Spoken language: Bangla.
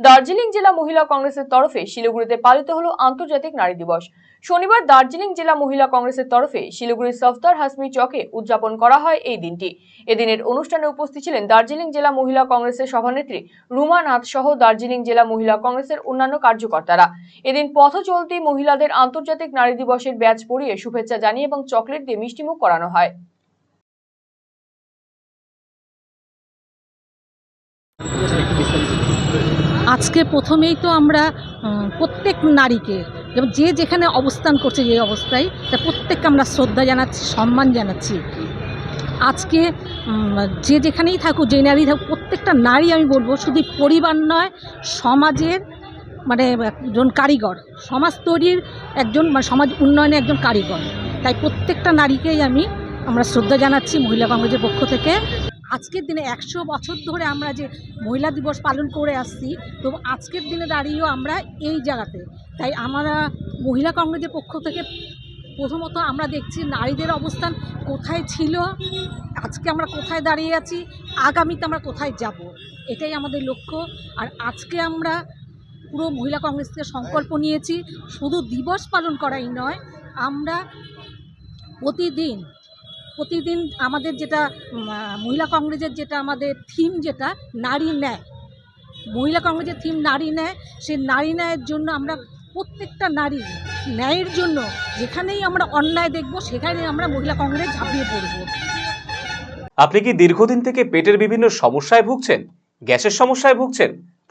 দার্জিলিং জেলা মহিলা কংগ্রেসের তরফে শিলিগুড়িতে পালিত হলো আন্তর্জাতিক নারী দিবস। শনিবার দার্জিলিং জেলা মহিলা কংগ্রেসের তরফে শিলিগুড়ির সফতার হাসমি চকে উদযাপন করা হয় এই দিনটি। এদিনের অনুষ্ঠানে উপস্থিত ছিলেন দার্জিলিং জেলা মহিলা কংগ্রেসের সভানেত্রী রুমা নাথ সহ দার্জিলিং জেলা মহিলা কংগ্রেসের অন্যান্য কার্যকর্তারা। এদিন পথ চলতি মহিলাদের আন্তর্জাতিক নারী দিবসের ব্যাচ পরিয়ে শুভেচ্ছা জানিয়ে এবং চকলেট দিয়ে মিষ্টিমুখ করানো হয়। আজকে প্রথমেই তো আমরা প্রত্যেক নারীকে এবং যে যেখানে অবস্থান করছে যে অবস্থায়, তা প্রত্যেককে আমরা শ্রদ্ধা জানাচ্ছি, সম্মান জানাচ্ছি। আজকে যে যেখানেই থাকুক, যে নারী থাকুক, প্রত্যেকটা নারী আমি বলব, শুধু পরিবার নয়, সমাজের মানে একজন কারিগর, সমাজ তৈরির একজন মানে সমাজ উন্নয়নে একজন কারিগর। তাই প্রত্যেকটা নারীকেই আমি আমরা শ্রদ্ধা জানাচ্ছি মহিলা কংগ্রেসের পক্ষ থেকে। আজকের দিনে একশো বছর ধরে আমরা যে মহিলা দিবস পালন করে আসছি, তো আজকের দিনে দাঁড়িয়েও আমরা এই জায়গাতে। তাই আমরা মহিলা কংগ্রেসের পক্ষ থেকে প্রথমত আমরা দেখছি নারীদের অবস্থান কোথায় ছিল, আজকে আমরা কোথায় দাঁড়িয়ে আছি, আগামীতে আমরা কোথায় যাব, এটাই আমাদের লক্ষ্য। আর আজকে আমরা পুরো মহিলা কংগ্রেস থেকে সংকল্প নিয়েছি, শুধু দিবস পালন করাই নয়, আমরা প্রতিদিন প্রতিদিন আমাদের যেটা মহিলা কংগ্রেসের যেটা আমাদের থিম যেটা, নারী ন্যায়। মহিলা কংগ্রেসের থিম নারী ন্যায়, সেই নারী ন্যায়ের জন্য আমরা প্রত্যেকটা নারী ন্যায়ের জন্য যেখানেই আমরা অন্যায় দেখব সেখানে আমরা মহিলা কংগ্রেস ঝাঁপিয়ে পড়ব। আপনি কি দীর্ঘদিন থেকে পেটের বিভিন্ন সমস্যায় ভুগছেন? গ্যাসের সমস্যায় ভুগছেন?